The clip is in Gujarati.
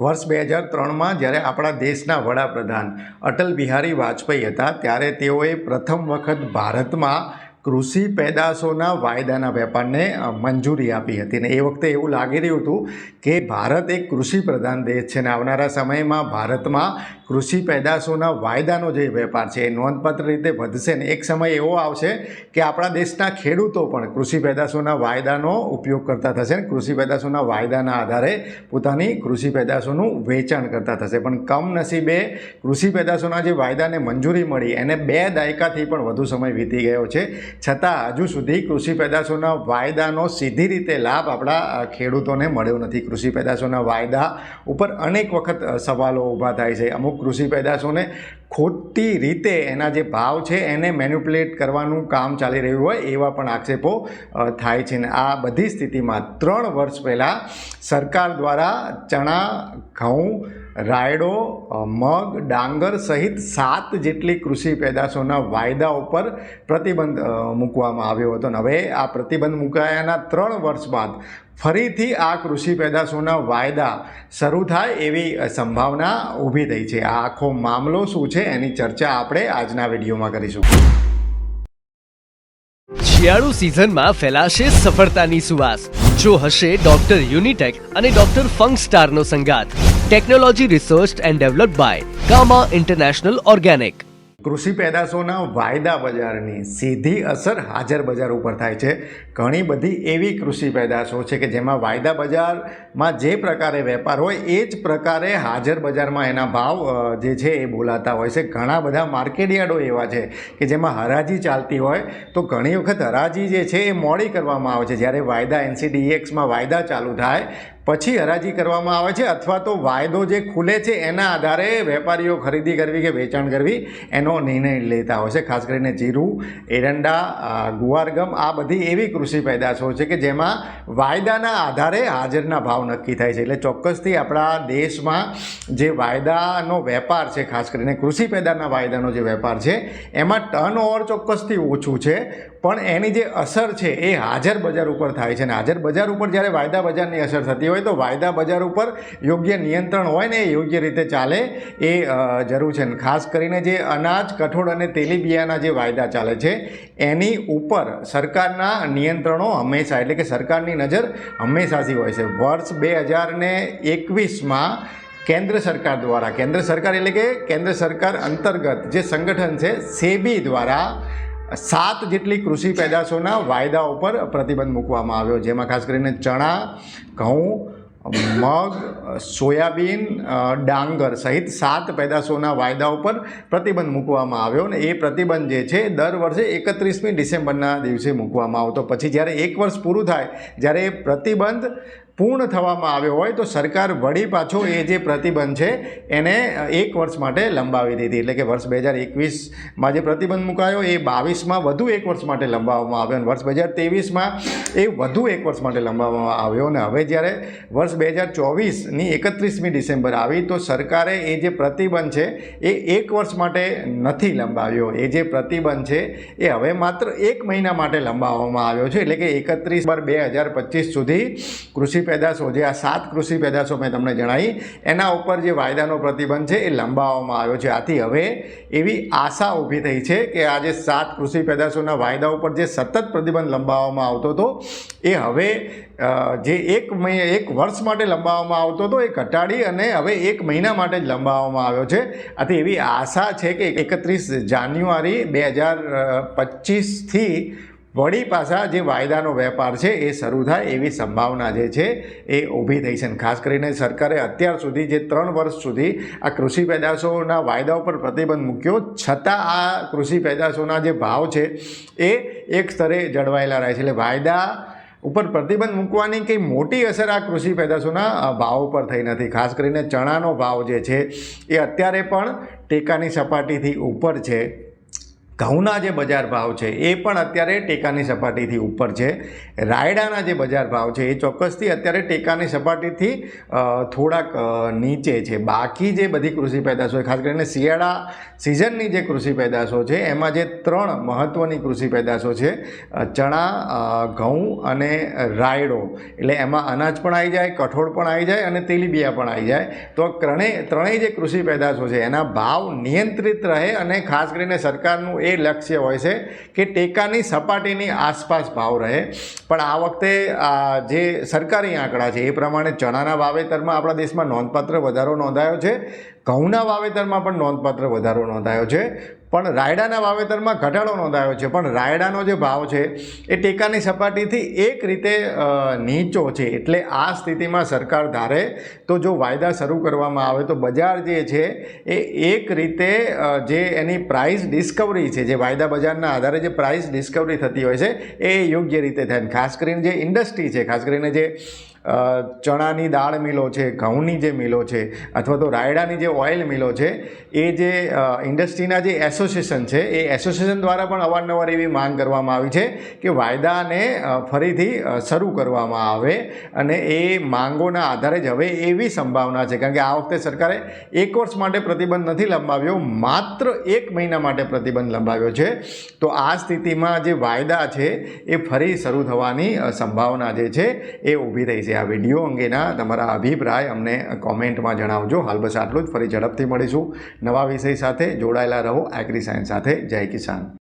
વર્ષ બે હજાર ત્રણમાં જ્યારે આપણા દેશના વડાપ્રધાન અટલ બિહારી વાજપેયી હતા, ત્યારે તેઓએ પ્રથમ વખત ભારતમાં કૃષિ પેદાશોના વાયદાના વેપારને મંજૂરી આપી હતી. ને એ વખતે એવું લાગી રહ્યું હતું કે ભારત એક કૃષિ પ્રધાન દેશ છે ને આવનારા સમયમાં ભારતમાં કૃષિ પેદાશોના વાયદાનો જે વેપાર છે, એ નોંધપાત્ર રીતે વધશે ને એક સમય એવો આવશે કે આપણા દેશના ખેડૂતો પણ કૃષિ પેદાશોના વાયદાનો ઉપયોગ કરતા થશે ને. કૃષિ પેદાશોના વાયદાના આધારે પોતાની કૃષિ પેદાશોનું વેચાણ કરતા થશે. પણ કમનસીબે કૃષિ પેદાશોના જે વાયદાને મંજૂરી મળી, એને બે દાયકાથી પણ વધુ સમય વીતી ગયો છે. છતાં હજુ સુધી કૃષિ પેદાશોના વાયદાનો સીધી રીતે લાભ આપણા ખેડૂતોને મળ્યો નથી. કૃષિ પેદાશોના વાયદા ઉપર અનેક વખત સવાલો ઊભા થાય છે. અમુક કૃષિ પેદાશોને ખોટી રીતે એના જે ભાવ છે એને મેન્યુપ્યુલેટ કરવાનું કામ ચાલી રહ્યું હોય એવા પણ આક્ષેપો થાય છે ને આ બધી સ્થિતિમાં ત્રણ વર્ષ પહેલાં સરકાર દ્વારા ચણા, ઘઉં, રાયડો મગ, ડાંગર સહિત સાત જેટલી કૃષિ પેદાશોના વાયદા ઉપર પ્રતિબંધ મૂકવામાં આવ્યો હતો. ને હવે આ પ્રતિબંધ મુકાયાના ત્રણ વર્ષ બાદ ફરીથી આ કૃષિ પેદાશોના વાયદા શરૂ થાય એવી સંભાવના ઊભી થઈ છે. આ આખો મામલો શું છે? એની ચર્ચા આપણે આજના વિડીયોમાં કરીશું. શિયાળુ સિઝનમાં ફેલાશે સફળતાની સુવાસ. જો હશે ડોક્ટર યુનિટેક અને ડોક્ટર ફંગ સ્ટારનો સંગાત technology research and develop by Cama international organic કૃષિ પેદાશોના વાયદા બજારની સીધી અસર હાજર બજાર ઉપર થાય છે. ઘણી બધી એવી કૃષિ પેદાશો છે કે જેમાં વાયદા બજારમાં જે પ્રકારે વેપાર હોય એ જ પ્રકારે હાજર બજારમાં એના ભાવ જે છે એ બોલાતા હોય છે. ઘણા બધા માર્કેટયાર્ડો એવા છે કે જેમાં હરાજી ચાલતી હોય તો ઘણી વખત હરાજી જે છે એ મોડી કરવામાં આવે છે. જ્યારે વાયદા એનસીડીએક્સમાં વાયદા ચાલુ થાય પછી હરાજી કરવામાં આવે છે અથવા તો વાયદો જે ખુલે છે એના આધારે વેપારીઓ ખરીદી કરવી કે વેચાણ કરવી એનો નિર્ણય લેતા હોય છે. ખાસ કરીને જીરું, એરંડા ગુવારગમ આ બધી એવી કૃષિ પેદાશો છે કે જેમાં વાયદાના આધારે હાજરના ભાવ નક્કી થાય છે. એટલે ચોક્કસથી આપણા દેશમાં જે વાયદાનો વેપાર છે, ખાસ કરીને કૃષિ પેદાના વાયદાનો જે વેપાર છે, એમાં ટર્ન ઓવર ચોક્કસથી ઓછું છે. પણ એની જે અસર છે એ હાજર બજાર ઉપર થાય છે અને હાજર બજાર ઉપર જ્યારે વાયદા બજારની અસર થતી હોય તો વાયદા બજાર ઉપર યોગ્ય નિયંત્રણ હોય ને એ યોગ્ય રીતે ચાલે એ જરૂર છે. ખાસ કરીને જે અનાજ, કઠોળ અને તેલીબિયાના જે વાયદા ચાલે છે, એની ઉપર સરકારના નિયંત્રણો હંમેશા, એટલે કે સરકારની નજર હંમેશાથી હોય છે. વર્ષ બે હજાર ને એકવીસમાં કેન્દ્ર સરકાર દ્વારા, કેન્દ્ર સરકાર એટલે કે કેન્દ્ર સરકાર અંતર્ગત જે સંગઠન છે, સેબી દ્વારા સાત જેટલી કૃષિ પેદાશોના વાયદા ઉપર પ્રતિબંધ મૂકવામાં આવ્યો, જેમાં ખાસ કરીને ચણા, ઘઉં, મગ, સોયાબીન ડાંગર સહિત સાત પેદાશોના વાયદા ઉપર પ્રતિબંધ મૂકવામાં આવ્યો અને એ પ્રતિબંધ જે છે દર વર્ષે એકત્રીસમી ડિસેમ્બરના દિવસે મૂકવામાં આવતો. પછી જ્યારે એક વર્ષ પૂરું થાય, જ્યારે એ પ્રતિબંધ પૂર્ણ થવામાં આવ્યો હોય તો સરકાર વળી પાછો એ જે પ્રતિબંધ છે, એને એક વર્ષ માટે લંબાવી દીધી. એટલે કે વર્ષ બે હજાર એકવીસમાં જે પ્રતિબંધ મુકાયો, એ બાવીસમાં વધુ એક વર્ષ માટે લંબાવવામાં આવ્યો અને વર્ષ બે હજાર ત્રેવીસમાં એ વધુ એક વર્ષ માટે લંબાવવામાં આવ્યો. અને હવે જ્યારે વર્ષ બે હજાર ચોવીસની એકત્રીસમી ડિસેમ્બર આવી, તો સરકારે એ જે પ્રતિબંધ છે, એ એક વર્ષ માટે નથી લંબાવ્યો. એ જે પ્રતિબંધ છે, એ હવે માત્ર એક મહિના માટે લંબાવવામાં આવ્યો છે. એટલે કે એકત્રીસ બાર બે હજાર પચીસ સુધી કૃષિ પેદાશો, જે આ સાત કૃષિ પેદાશો મેં તમને જણાવી એના ઉપર જે વાયદાનો પ્રતિબંધ છે એ લંબાવવામાં આવ્યો છે. આથી હવે એવી આશા ઊભી થઈ છે કે આ જે સાત કૃષિ પેદાશોના વાયદા ઉપર જે સતત પ્રતિબંધ લંબાવવામાં આવતો હતો, એ હવે જે એક એક વર્ષ માટે લંબાવવામાં આવતો હતો, એ ઘટાડી અને હવે એક મહિના માટે જ લંબાવવામાં આવ્યો છે. આથી એવી આશા છે કે એકત્રીસ જાન્યુઆરી બે હજાર પચીસથી વળી પાછા જે વાયદાનો વેપાર છે એ શરૂ થાય એવી સંભાવના જે છે એ ઊભી થઈ છે. અને ખાસ કરીને સરકારે અત્યાર સુધી જે ત્રણ વર્ષ સુધી આ કૃષિ પેદાશોના વાયદા ઉપર પ્રતિબંધ મૂક્યો, છતાં આ કૃષિ પેદાશોના જે ભાવ છે એ એક સ્તરે જળવાયેલા રહે છે. એટલે વાયદા ઉપર પ્રતિબંધ મૂકવાની કંઈ મોટી અસર આ કૃષિ પેદાશોના ભાવ ઉપર થઈ નથી. ખાસ કરીને ચણાનો ભાવ જે છે એ અત્યારે પણ ટેકાની સપાટીથી ઉપર છે. ઘઉંના જે બજાર ભાવ છે એ પણ અત્યારે ટેકાની સપાટીથી ઉપર છે. રાયડાના જે બજાર ભાવ છે એ ચોક્કસથી અત્યારે ટેકાની સપાટીથી થોડાક નીચે છે. બાકી જે બધી કૃષિ પેદાશો ખાસ કરીને શિયાળા સિઝનની જે કૃષિ પેદાશો છે, એમાં જે ત્રણ મહત્ત્વની કૃષિ પેદાશો છે ચણા ઘઉં અને રાયડો. એટલે એમાં અનાજ પણ આવી જાય, કઠોળ પણ આવી જાય અને તેલીબિયા પણ આવી જાય. તો ત્રણેય ત્રણેય જે કૃષિ પેદાશો છે, એના ભાવ નિયંત્રિત રહે અને ખાસ કરીને સરકારનું એ લક્ષ્ય હોય છે કે ટેકાની સપાટીની આસપાસ ભાવ રહે. પણ આ વખતે જે સરકારી આંકડા છે, એ પ્રમાણે ચણાના વાવેતરમાં આપણા દેશમાં નોંધપાત્ર વધારો નોંધાયો છે. ઘઉંના વાવેતરમાં પણ નોંધપાત્ર વધારો નોંધાયો છે. પણ રાયડાના વાવેતરમાં ઘટાડો નોંધાયો છે. પણ રાયડાનો જે ભાવ છે, એ ટેકાની સપાટીથી એક રીતે નીચો છે. એટલે આ સ્થિતિમાં સરકાર ધારે તો જો વાયદા શરૂ કરવામાં આવે તો બજાર જે છે, એ એક રીતે જે એની પ્રાઇસ ડિસ્કવરી છે, જે વાયદા બજારના આધારે જે પ્રાઇસ ડિસ્કવરી થતી હોય છે, એ યોગ્ય રીતે થાય. ખાસ કરીને જે ઇન્ડસ્ટ્રી છે, ખાસ કરીને જે ચણાની દાળ મિલો છે, ઘઉંની જે મિલો છે, અથવા તો રાયડાની જે ઓઇલ મિલો છે, એ જે ઇન્ડસ્ટ્રીના જે એસોસિએશન છે, એ એસોસિએશન દ્વારા પણ અવારનવાર એવી માંગ કરવામાં આવી છે કે વાયદાને ફરીથી શરૂ કરવામાં આવે અને એ માંગોના આધારે જ હવે એવી સંભાવના છે. કારણ કે આ વખતે સરકારે એક વર્ષ માટે પ્રતિબંધ નથી લંબાવ્યો, માત્ર એક મહિના માટે પ્રતિબંધ લંબાવ્યો છે. તો આ સ્થિતિમાં જે વાયદા છે, એ ફરી શરૂ થવાની સંભાવના જે છે, એ ઊભી થઈ છે આ વીડિયો અંગેના તમારા અભિપ્રાય અમને કોમેન્ટમાં જણાવજો. હાલ બસ આટલું જ. ફરી ઝડપથી મળીશું. નવા વિષય સાથે જોડાયેલા રહો. એગ્રી સાયન્સ સાથે. જય કિસાન.